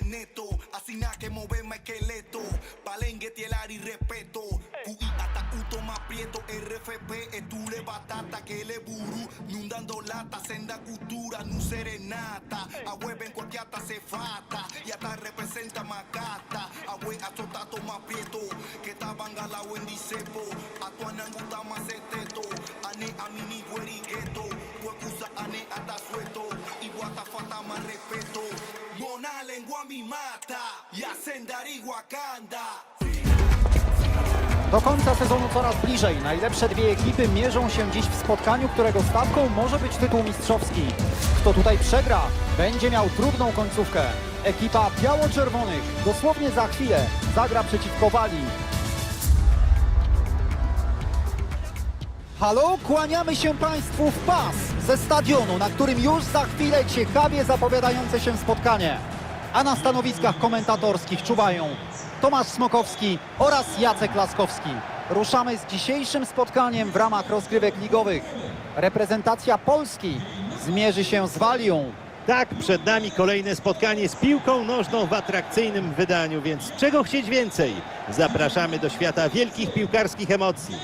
bien neto, así nada que moverme esqueleto. Palengue, tielar y respeto. QI hasta Uto más prieto. RFP, estule batata, que le buru. Nundando lata, senda cultura, nu serenata. A hueven cualquier hasta se fata. Y hasta representa macata. A hue a sotato más prieto. Que estaban galao en dicepo. A tu ananguta más esteto. Ane a mini guerigueto. Huecusa ane hasta suelto. Y guata falta más respeto. Lengua mi mata. Y Wakanda. Do końca sezonu coraz bliżej. Najlepsze dwie ekipy mierzą się dziś w spotkaniu, którego stawką może być tytuł mistrzowski. Kto tutaj przegra, będzie miał trudną końcówkę. Ekipa biało-czerwonych dosłownie za chwilę zagra przeciwko Walii. Halo, kłaniamy się Państwu w pas ze stadionu, na którym już za chwilę ciekawie zapowiadające się spotkanie. A na stanowiskach komentatorskich czuwają Tomasz Smokowski oraz Jacek Laskowski. Ruszamy z dzisiejszym spotkaniem w ramach rozgrywek ligowych. Reprezentacja Polski zmierzy się z Walią. Tak, przed nami kolejne spotkanie z piłką nożną w atrakcyjnym wydaniu, więc czego chcieć więcej? Zapraszamy do świata wielkich piłkarskich emocji.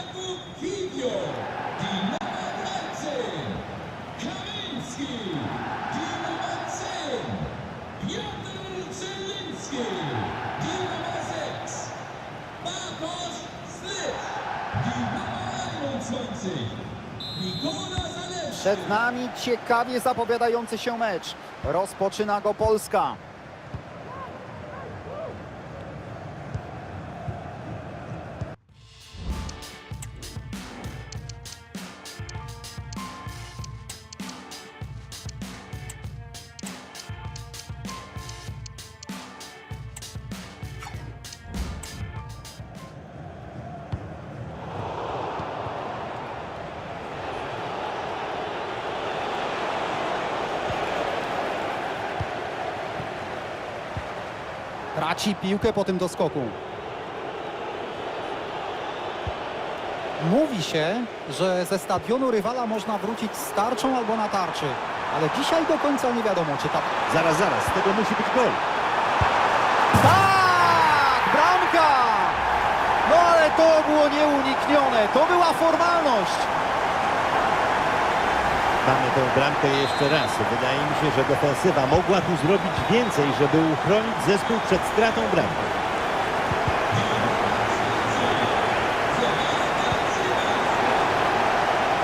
Przed nami ciekawie zapowiadający się mecz. Rozpoczyna go Polska. Traci piłkę po tym doskoku. Mówi się, że ze stadionu rywala można wrócić z tarczą albo na tarczy. Ale dzisiaj do końca nie wiadomo, czy tak. Zaraz, zaraz, z tego musi być gol. Tak! Bramka! No ale to było nieuniknione. To była formalność. Mamy tą bramkę jeszcze raz. Wydaje mi się, że defensywa mogła tu zrobić więcej, żeby uchronić zespół przed stratą bramki.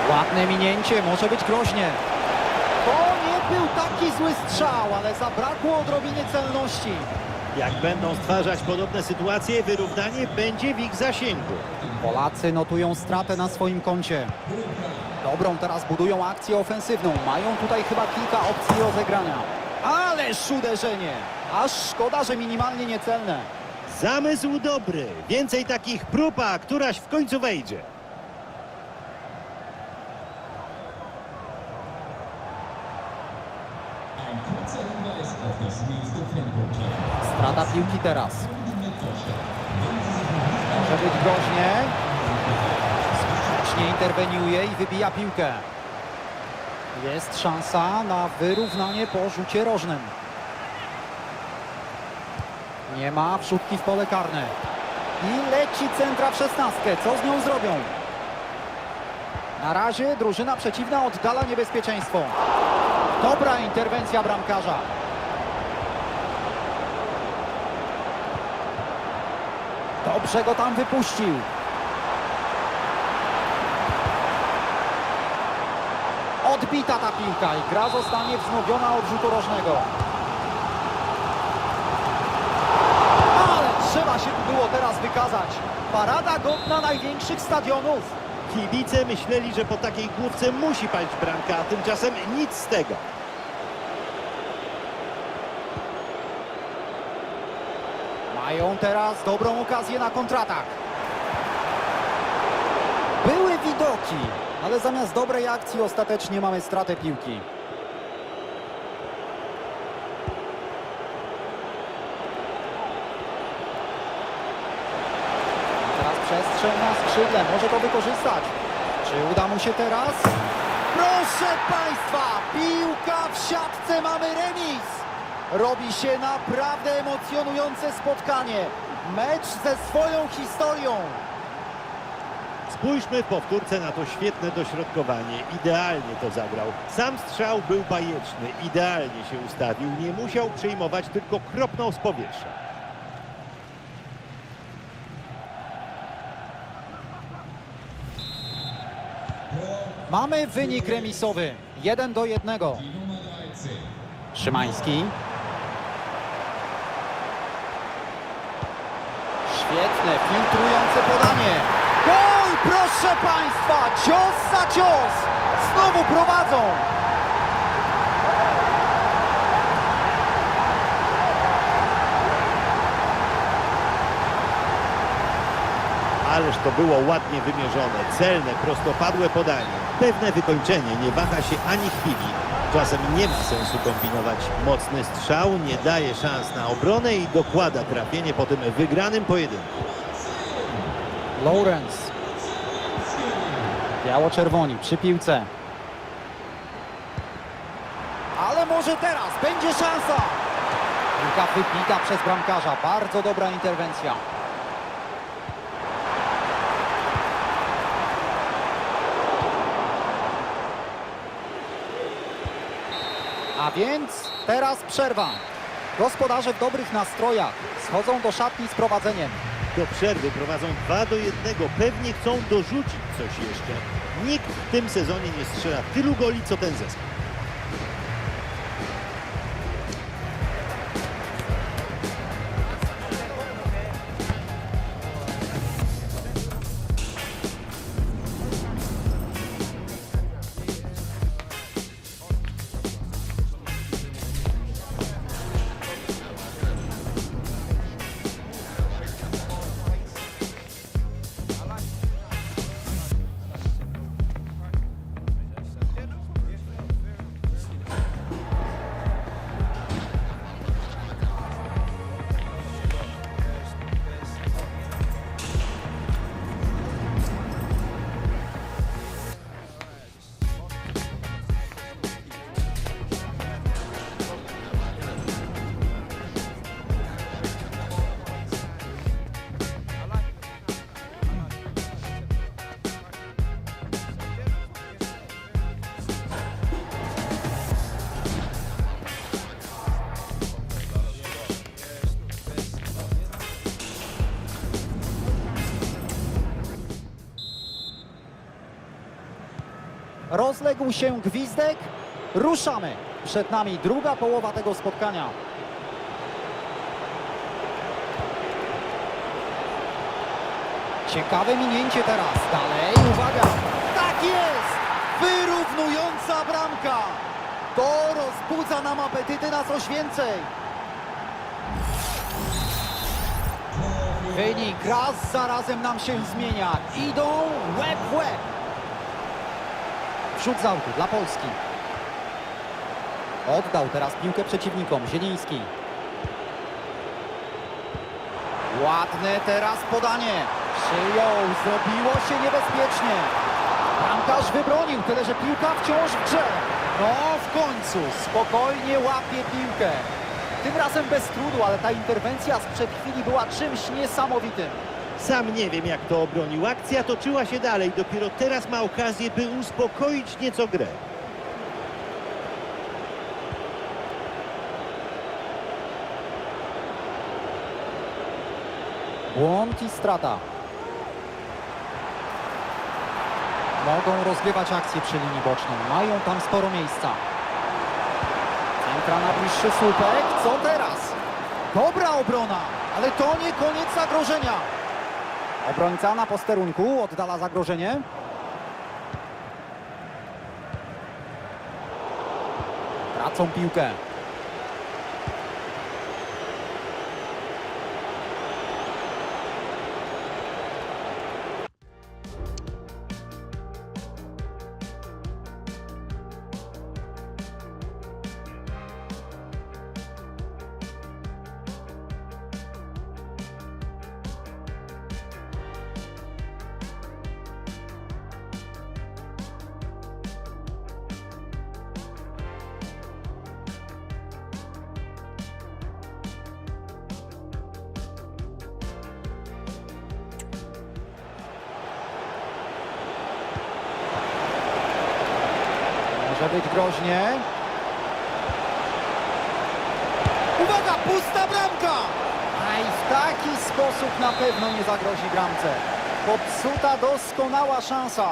Ładne minięcie, może być groźnie. To nie był taki zły strzał, ale zabrakło odrobinie celności. Jak będą stwarzać podobne sytuacje, wyrównanie będzie w ich zasięgu. Polacy notują stratę na swoim koncie. Dobrą teraz budują akcję ofensywną. Mają tutaj chyba kilka opcji rozegrania. Ależ uderzenie! Aż szkoda, że minimalnie niecelne. Zamysł dobry. Więcej takich prób, a któraś w końcu wejdzie. Strata piłki teraz. Może być groźnie. Skutecznie interweniuje i wybija piłkę. Jest szansa na wyrównanie po rzucie rożnym. Nie ma wrzutki w pole karne. I leci centra w szesnastkę. Co z nią zrobią? Na razie drużyna przeciwna oddala niebezpieczeństwo. Dobra interwencja bramkarza. Dobrze go tam wypuścił. Odbita ta piłka i gra zostanie wznowiona od rzutu rożnego. Ale trzeba się tu było teraz wykazać. Parada godna największych stadionów. Kibice myśleli, że po takiej główce musi paść bramka, a tymczasem nic z tego. Mają teraz dobrą okazję na kontratak. Były widoki, ale zamiast dobrej akcji ostatecznie mamy stratę piłki. Teraz przestrzeń na skrzydle, może to wykorzystać. Czy uda mu się teraz? Proszę Państwa, piłka w siatce, mamy remis. Robi się naprawdę emocjonujące spotkanie. Mecz ze swoją historią. Spójrzmy powtórce na to świetne dośrodkowanie. Idealnie to zagrał. Sam strzał był bajeczny, idealnie się ustawił. Nie musiał przyjmować, tylko kropnął z powietrza. Mamy wynik remisowy. 1 do 1. Die Nummer 13. Szymański. Świetne, filtrujące podanie. Proszę Państwa! Cios za cios! Znowu prowadzą! Ależ to było ładnie wymierzone, celne, prostopadłe podanie. Pewne wykończenie, nie waha się ani chwili. Czasem nie ma sensu kombinować. Mocny strzał nie daje szans na obronę i dokłada trafienie po tym wygranym pojedynku. Lawrence. Biało-czerwoni przy piłce. Ale może teraz będzie szansa. Piłka wybita przez bramkarza. Bardzo dobra interwencja. A więc teraz przerwa. Gospodarze w dobrych nastrojach schodzą do szatni z prowadzeniem. Do przerwy prowadzą 2 do 1. Pewnie chcą dorzucić coś jeszcze. Nikt w tym sezonie nie strzela tylu goli, co ten zespół. Rozległ się gwizdek. Ruszamy. Przed nami druga połowa tego spotkania. Ciekawe minięcie teraz. Dalej, uwaga. Tak jest! Wyrównująca bramka. To rozbudza nam apetyty na coś więcej. Wynik raz za razem nam się zmienia. Idą łeb w łeb. Wrzut z dla Polski. Oddał teraz piłkę przeciwnikom. Zieliński. Ładne teraz podanie. Przyjął. Zrobiło się niebezpiecznie. Bramkarz wybronił, tyle że piłka wciąż w grze. No w końcu spokojnie łapie piłkę. Tym razem bez trudu, ale ta interwencja sprzed chwili była czymś niesamowitym. Sam nie wiem, jak to obronił. Akcja toczyła się dalej. Dopiero teraz ma okazję, by uspokoić nieco grę. Błąd i strata. Mogą rozgrywać akcję przy linii bocznej. Mają tam sporo miejsca. Centra na bliższy słupek. Co teraz? Dobra obrona, ale to nie koniec zagrożenia. Obrońca na posterunku oddala zagrożenie. Tracą piłkę. Być groźnie. Uwaga, pusta bramka! A i w taki sposób na pewno nie zagrozi bramce. Popsuta doskonała szansa.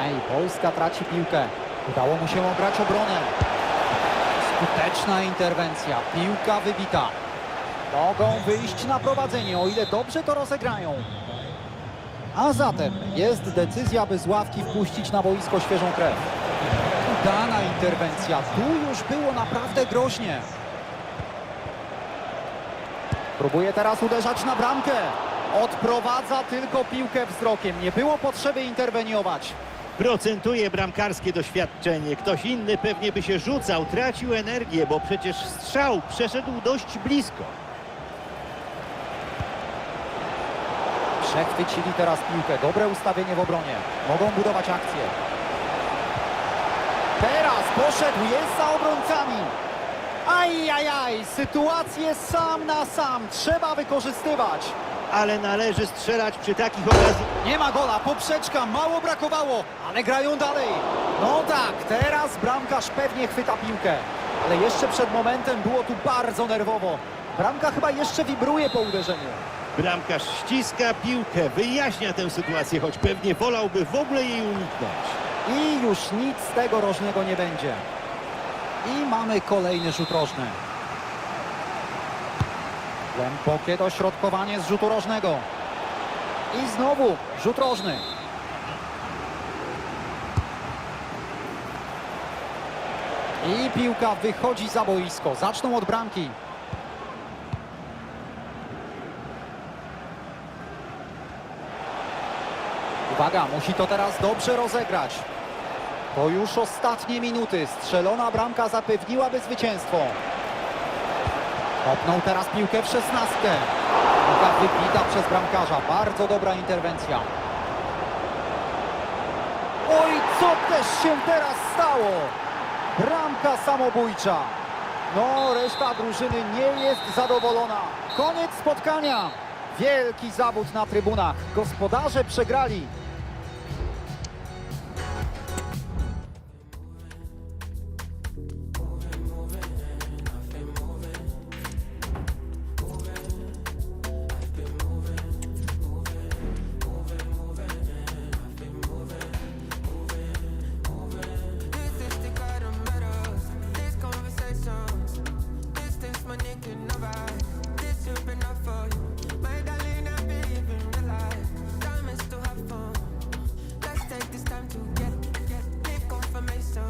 A i Polska traci piłkę. Udało mu się ograć obronę. Skuteczna interwencja. Piłka wybita. Mogą wyjść na prowadzenie, o ile dobrze to rozegrają. A zatem jest decyzja, by z ławki wpuścić na boisko świeżą krew. Udana interwencja. Tu już było naprawdę groźnie. Próbuje teraz uderzać na bramkę. Odprowadza tylko piłkę wzrokiem. Nie było potrzeby interweniować. Procentuje bramkarskie doświadczenie. Ktoś inny pewnie by się rzucał, tracił energię, bo przecież strzał przeszedł dość blisko. Przechwycili teraz piłkę. Dobre ustawienie w obronie. Mogą budować akcję. Teraz poszedł, jest za obrońcami. Ajajaj, sytuację sam na sam. Trzeba wykorzystywać. Ale należy strzelać przy takich okazjach. Nie ma gola, poprzeczka, mało brakowało, ale grają dalej. No tak, teraz bramkarz pewnie chwyta piłkę. Ale jeszcze przed momentem było tu bardzo nerwowo. Bramka chyba jeszcze wibruje po uderzeniu. Bramkarz ściska piłkę, wyjaśnia tę sytuację, choć pewnie wolałby w ogóle jej uniknąć. I już nic z tego rożnego nie będzie. I mamy kolejny rzut rożny. Głębokie dośrodkowanie z rzutu rożnego. I znowu rzut rożny. I piłka wychodzi za boisko. Zaczną od bramki. Uwaga, musi to teraz dobrze rozegrać. To już ostatnie minuty. Strzelona bramka zapewniłaby zwycięstwo. Kopnął teraz piłkę w szesnastkę. Piłka wybita przez bramkarza. Bardzo dobra interwencja. Oj, co też się teraz stało? Bramka samobójcza. No, reszta drużyny nie jest zadowolona. Koniec spotkania. Wielki zawód na trybunach. Gospodarze przegrali.